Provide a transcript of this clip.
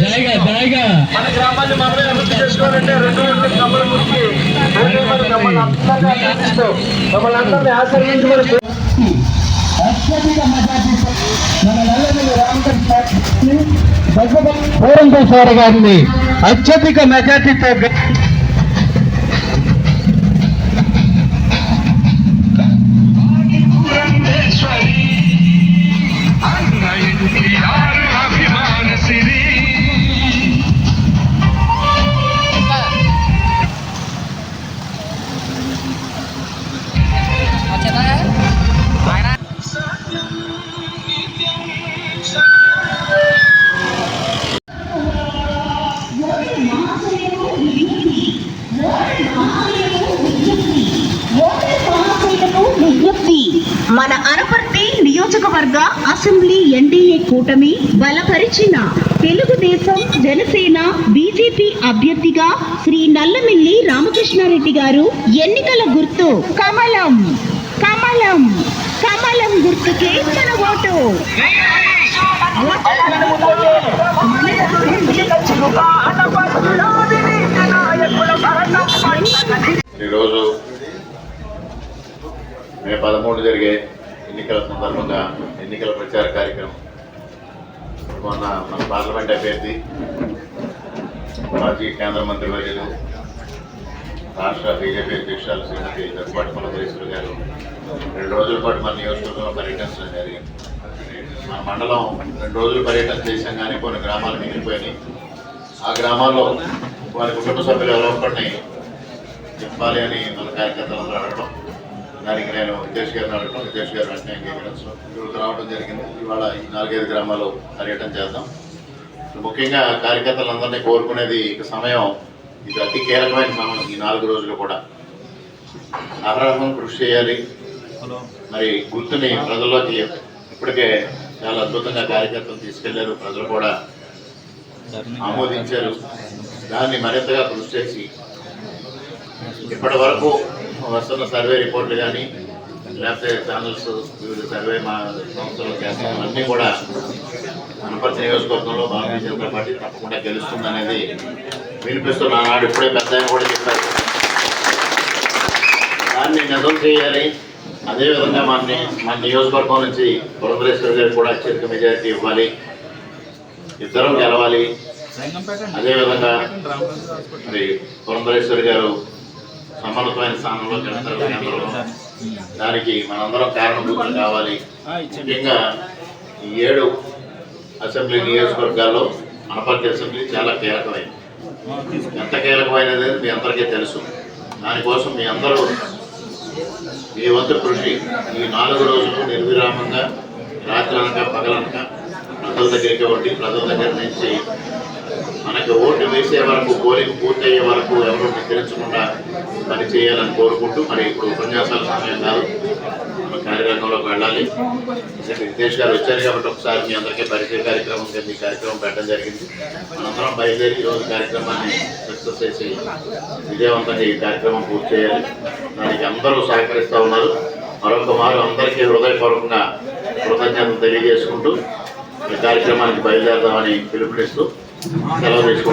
జాయిగా జాయిగా. మన గ్రామాన్ని మనమే అభివృద్ధి చేసుకోవాలంటే రెండు వందల కమ్మల గురించి రెండు వందల కమ్మలు మన ఆశిస్తూ మమ్మల్ని అందరినీ ఆశ్రయించమని పూరంకేశ్వర గారిని అత్యధిక మెజార్టీతో మన అనపర్తి నియోజకవర్గ అసెంబ్లీ ఎన్డీఏ కూటమి బలపరిచిన తెలుగుదేశం జనసేన బీజేపీ అభ్యర్థిగా శ్రీ నల్లమిల్లి రామకృష్ణారెడ్డి గారు ఎన్నికల గుర్తు కమలం. కమలం. కమలం గుర్తుకి మన ఓటు. ఈరోజు మే పదమూడు జరిగే ఎన్నికల సందర్భంగా ఎన్నికల ప్రచార కార్యక్రమం. మొన్న మన పార్లమెంట్ అభ్యర్థి మాజీ కేంద్ర మంత్రి వర్యులు రాష్ట్ర బీజేపీ అధ్యక్షురాలు శ్రీమతి దగ్గుబాటి పులకేశ్వరి గారు రెండు రోజుల పాటు మన నియోజకవర్గంలో పర్యటన జరిగింది మన మండలం రెండు రోజులు పర్యటన చేశాం కానీ కొన్ని గ్రామాలు మిగిలిపోయినాయి. ఆ గ్రామాల్లో వారి కుటుంబ సభ్యులు ఎవరొక్కడిని చెప్పాలి అని మన కార్యకర్తలందరూ అడగడం దానికి నేను హితేష్ గారిని అడగడం హితేష్ గారు వెంటనే అంగీకరించడం ఇవాళ రావడం జరిగింది. ఇవాళ ఈ నాలుగైదు గ్రామాలు పర్యటన చేద్దాం. ముఖ్యంగా కార్యకర్తలందరినీ కోరుకునేది ఇక సమయం ఇది అతి కీలకమైన సమయం ఈ నాలుగు రోజులు కూడా. అర్హం కృషి చేయాలి. మరి గుర్తుని ప్రజల్లోకి ఇప్పటికే చాలా అద్భుతంగా కార్యకర్తలు తీసుకెళ్ళారు. ప్రజలు కూడా ఆమోదించారు. దాన్ని మరింతగా కృషి చేసి ఇప్పటి వరకు వస్తున్న సర్వే రిపోర్ట్లు కానీ లేకపోతే ఛానల్స్ వివిధ సర్వే మా సంస్థలు చేస్తాం అన్నీ కూడా అనపర్తి నియోజకవర్గంలో భారతీయ జనతా పార్టీ తప్పకుండా గెలుస్తుందనేది వినిపిస్తున్న నాడు ఇప్పుడే పెద్ద కూడా చెప్పారు. దాన్ని నిజం చేయాలి. అదేవిధంగా మన మన నియోజకవర్గం నుంచి పురంధరేశ్వరి గారికి కూడా అత్యధిక మెజారిటీ ఇవ్వాలి. ఇద్దరం గెలవాలి. అదేవిధంగా మరి పురంధరేశ్వరి గారు సమానమైన స్థానంలో గెలుస్తారు కేంద్రంలో దానికి మనందరం కారణభూతులు కావాలి. ముఖ్యంగా ఈ ఏడు అసెంబ్లీ నియోజకవర్గాల్లో అనపర్తి అసెంబ్లీ చాలా కీలకమైంది. ఎంత కీలకమైనది మీ అందరికీ తెలుసు. దానికోసం మీ అందరూ మీ వంతు కృషి ఈ నాలుగు రోజులు నిర్విరామంగా రాత్రి పగలనక ప్రజల దగ్గరికి ఉండి ప్రజల దగ్గర నుంచి మనకి ఓటు వేసే వరకు పోలింగ్ పూర్తయ్యే వరకు ఎవరు నిద్రించకుండా పని చేయాలని కోరుకుంటూ మరి ఇప్పుడు ఉపన్యాసాల సమయం కాదు. కార్యక్రమంలోకి వెళ్ళాలి. ఇక్కడ రితేష్ గారు వచ్చారు కాబట్టి ఒకసారి మీ అందరికీ పరిచయ కార్యక్రమం కింద ఈ కార్యక్రమం పెట్టడం జరిగింది. మనందరం బయలుదేరి ఈరోజు కార్యక్రమాన్ని సక్సెస్ చేసి విజయవంతంగా ఈ కార్యక్రమం పూర్తి చేయాలి. దానికి అందరూ సహకరిస్తూ ఉన్నారు. మరొక మారు అందరికీ హృదయపూర్వకంగా కృతజ్ఞతలు తెలియజేసుకుంటూ ఈ కార్యక్రమానికి బయలుదేరదామని పిలుపునిస్తూ సెలవు తీసుకుంటాం